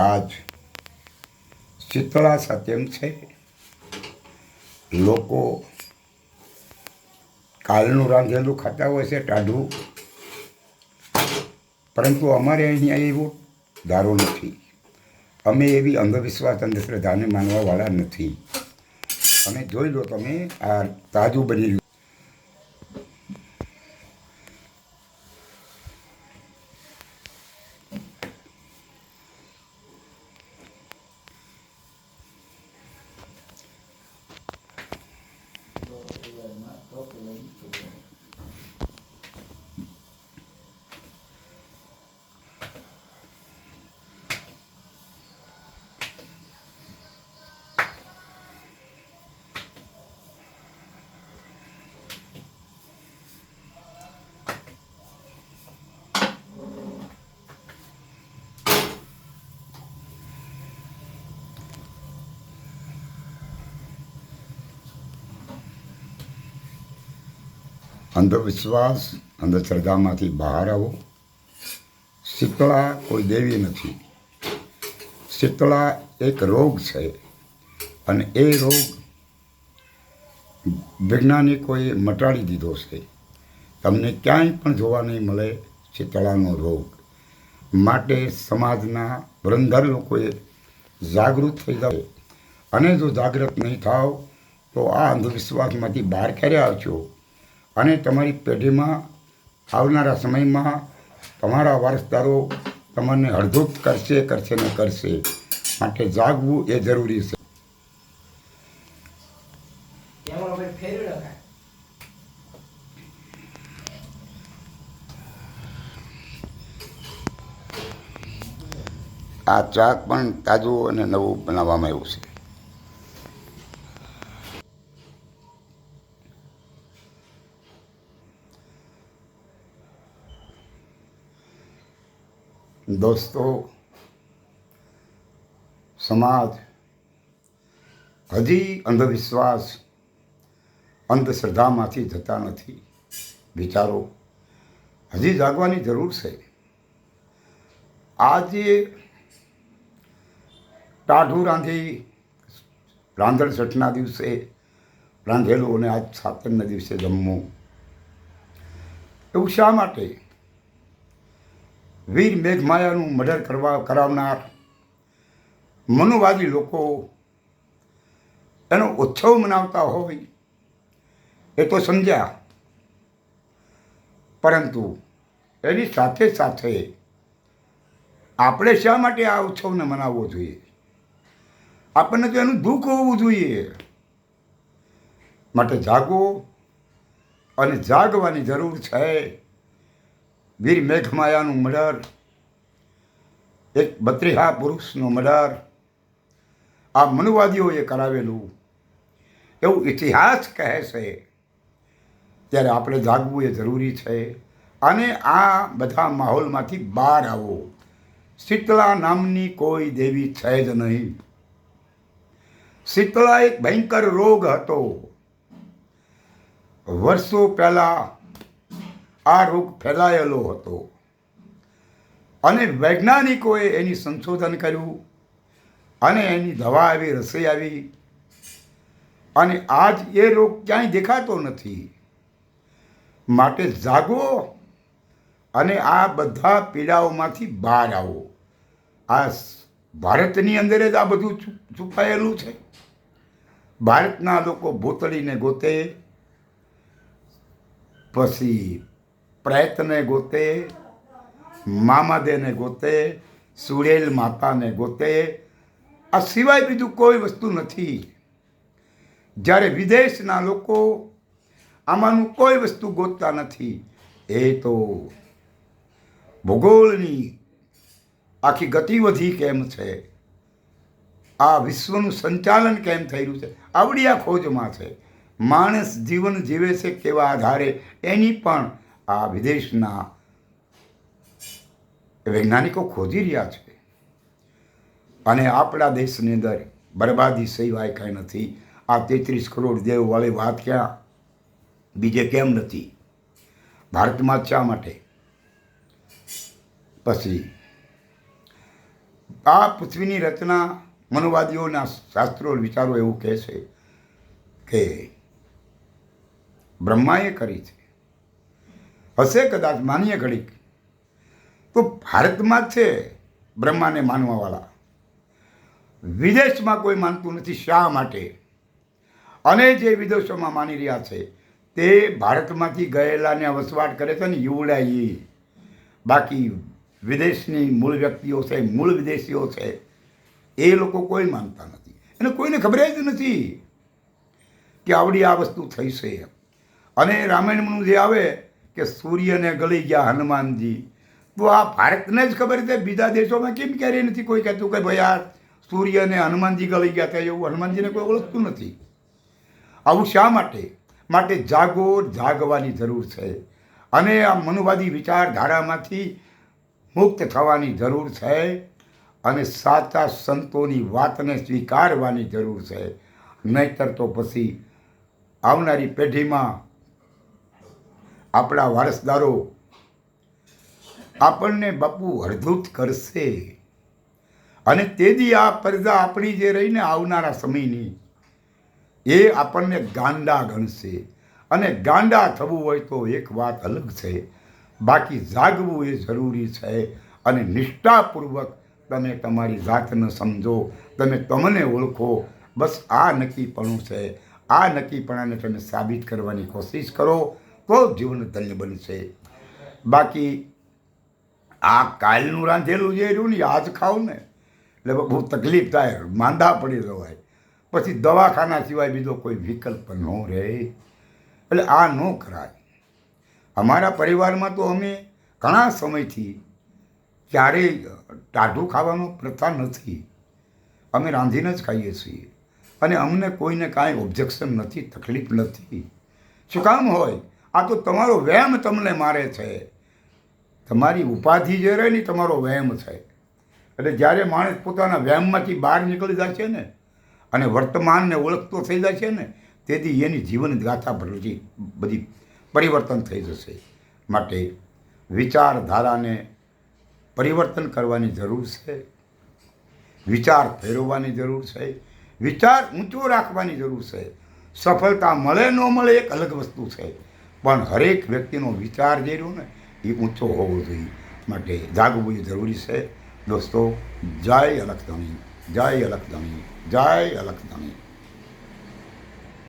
આજ શીતળા સત્યમ છે. લોકો કાલનું રાંધેલું ખાતા હોય છે, ટાઢું. પરંતુ અમારે અહીંયા એવો દારો નથી. અમે એવી અંધવિશ્વાસ અંધશ્રદ્ધાને માનવાવાળા નથી. અને જોઈ લો તમે, આ તાજું બની રહ્યું અંધવિશ્વાસ અંધશ્રદ્ધામાંથી બહાર આવો. શીતળા કોઈ દેવી નથી. શીતળા એક રોગ છે અને એ રોગ વૈજ્ઞાનિકોએ મટાડી દીધો છે. તમને ક્યાંય પણ જોવા નહીં મળે શીતળાનો રોગ. માટે સમાજના વૃંધર લોકોએ જાગૃત થઈ જાવ અને જો જાગૃત નહીં થાવ, તો આ અંધવિશ્વાસમાંથી બહાર ક્યારે આવશો? અને તમારી પેઢીમાં આવનારા સમયમાં તમારા વારસદારો તમને હળધૂત કરશે કરશે ને કરશે. માટે જાગવું એ જરૂરી છે. આ ચાક પણ તાજું અને નવું બનાવવામાં આવ્યું છે. દોસ્તો, સમાજ, હજી અંધવિશ્વાસ, અંધશ્રદ્ધામાંથી જતા નથી. વિચારો, હજી જાગવાની જરૂર છે. આજે ટાઢું રાંધી, રાંધણ છઠના દિવસે રાંધેલું અને આજ સાતમના દિવસે જમવું. એવું શા માટે? વીર મેઘમાયાનું મર્ડર કરવા કરાવનાર મનુવાદી લોકો એનો ઉત્સવ મનાવતા હોય એ તો સમજ્યા. પરંતુ એની સાથે સાથે આપણે શા માટે આ ઉત્સવને મનાવવો જોઈએ? આપણને તો એનું દુઃખ હોવું જોઈએ. માટે જાગો અને જાગવાની જરૂર છે. વીર મેઘમાયાનું મર્ડર એક બત્રીહા પુરુષનું મર્ડર આ મનુવાદીઓએ કરાવેલું. એવું ઇતિહાસ કહે છે. ત્યારે આપણે જાગવું એ જરૂરી છે. અને આ બધા માહોલમાંથી બહાર આવો. શીતળા નામની કોઈ દેવી છે જ નહીં. શીતળા એક ભયંકર રોગ હતો. વર્ષો પહેલાં આ રોગ ફેલાયેલો હતો. અને વૈજ્ઞાનિકોએ એની સંશોધન કર્યું અને એની દવા આવી, રસોઈ આવી. અને આજ એ રોગ ક્યાંય દેખાતો નથી. માટે જાગો અને આ બધા પીડાઓમાંથી બહાર આવો. આ ભારતની અંદર જ આ બધું છુપાયેલું છે. ભારતના લોકો ભૂતળીને ગોતે. પછી પ્રયત્ને ગોતે, મામાદેને ગોતે, સુરેલ માતાને ગોતે. આ સિવાય બીજું કોઈ વસ્તુ નથી. જ્યારે વિદેશના લોકો આમાંનું કોઈ વસ્તુ ગોતતા નથી, એ તો ભૂગોળની આખી ગતિવિધિ કેમ છે? આ વિશ્વનું સંચાલન કેમ થઈ રહ્યું છે? આવડી આ ખોજમાં છે. માણસ જીવન જીવે છે કેવા આધારે? એની પણ આ વિદેશના વૈજ્ઞાનિકો ખોજી રહ્યા છે. અને આપણા દેશની અંદર બરબાદી સિવાય કાંઈ નથી. આ તેત્રીસ કરોડ દેવવાળી વાત ક્યાં? બીજે કેમ નથી? ભારતમાં શા માટે? પછી, આ પૃથ્વીની રચના મનોવાદીઓના શાસ્ત્રો વિચારો એવું કહે છે કે બ્રહ્માએ કરી છે. હશે કદાચ, માનીએ ઘડીક. તો ભારતમાં છે બ્રહ્માને માનવાવાળા. વિદેશમાં કોઈ માનતું નથી શા માટે? અને જે વિદેશોમાં માની રહ્યા છે, તે ભારતમાંથી ગયેલાને વસવાટ કરે છે ને યુવડાઈ. બાકી વિદેશની મૂળ વ્યક્તિઓ છે, મૂળ વિદેશીઓ છે, એ લોકો કોઈ માનતા નથી. એને કોઈને ખબર જ નથી કે આવડી આ વસ્તુ થઈ છે. અને રામાયણનું જે આવે કે સૂર્યને ગળી ગયા હનુમાનજી. તો આ ભારતને જ ખબર છે, બીજા દેશોમાં કેમ ક્યારેય નથી? કોઈ કહેતું કે ભાઈ આ સૂર્યને હનુમાનજી ગળી ગયા ત્યાં એવું હનુમાનજીને કોઈ ઓળખતું નથી. આવું શા માટે? માટે જાગો જાગવાની જરૂર છે. અને આ મનુવાદી વિચારધારામાંથી મુક્ત થવાની જરૂર છે અને સાચા સંતોની વાતને સ્વીકારવાની જરૂર છે. નહીતર તો પછી આવનારી પેઢીમાં આપણા વારસદારો આપણને બાપુ હળધૂત કરશે. અને તેથી આ પરજા આપણી જે રહીને આવનારા સમયની, એ આપણને ગાંડા ગણશે. અને ગાંડા થવું હોય તો એક વાત અલગ છે. બાકી જાગવું એ જરૂરી છે. અને નિષ્ઠાપૂર્વક તમે તમારી જાતને સમજો. તમે તમને ઓળખો. બસ આ નક્કીપણું છે. આ નક્કીપણાને તમે સાબિત કરવાની કોશિશ કરો. તો જીવન ધન્ય બનશે બાકી આ કાલનું રાંધેલું જે રહ્યું ને આજ ખાવ ને, એટલે બહુ તકલીફ થાય, માંદા પડી જવાય. પછી દવાખાના સિવાય બીજો કોઈ વિકલ્પ ન રહે. એટલે આ ન કરાય. અમારા પરિવારમાં તો અમે ઘણા સમયથી ક્યારેય ટાઢું ખાવાનો પ્રથા નથી. અમે રાંધીને જ ખાઈએ છીએ. અને અમને કોઈને કાંઈ ઓબ્જેક્શન નથી, તકલીફ નથી. શું કામ હોય? આ તો તમારો વહેમ તમને મારે છે. તમારી ઉપાધિ જે રહે ને તમારો વહેમ છે. એટલે જ્યારે માણસ પોતાના વહેમમાંથી બહાર નીકળી જાય છે ને, અને વર્તમાનને ઓળખતો થઈ જાય છે ને, તેથી એની જીવન ગાથા ભરજી બધી પરિવર્તન થઈ જશે. માટે વિચારધારાને પરિવર્તન કરવાની જરૂર છે. વિચાર ફેરવવાની જરૂર છે. વિચાર ઊંચો રાખવાની જરૂર છે. સફળતા મળે ન મળે એક અલગ વસ્તુ છે. પણ હરેક વ્યક્તિનો વિચાર જે રહ્યો ને, એ ઊંચો હોવો જોઈએ. માટે જાગવું જરૂરી છે. દોસ્તો, જય અલખધણી જય અલખધણી જય અલખધણી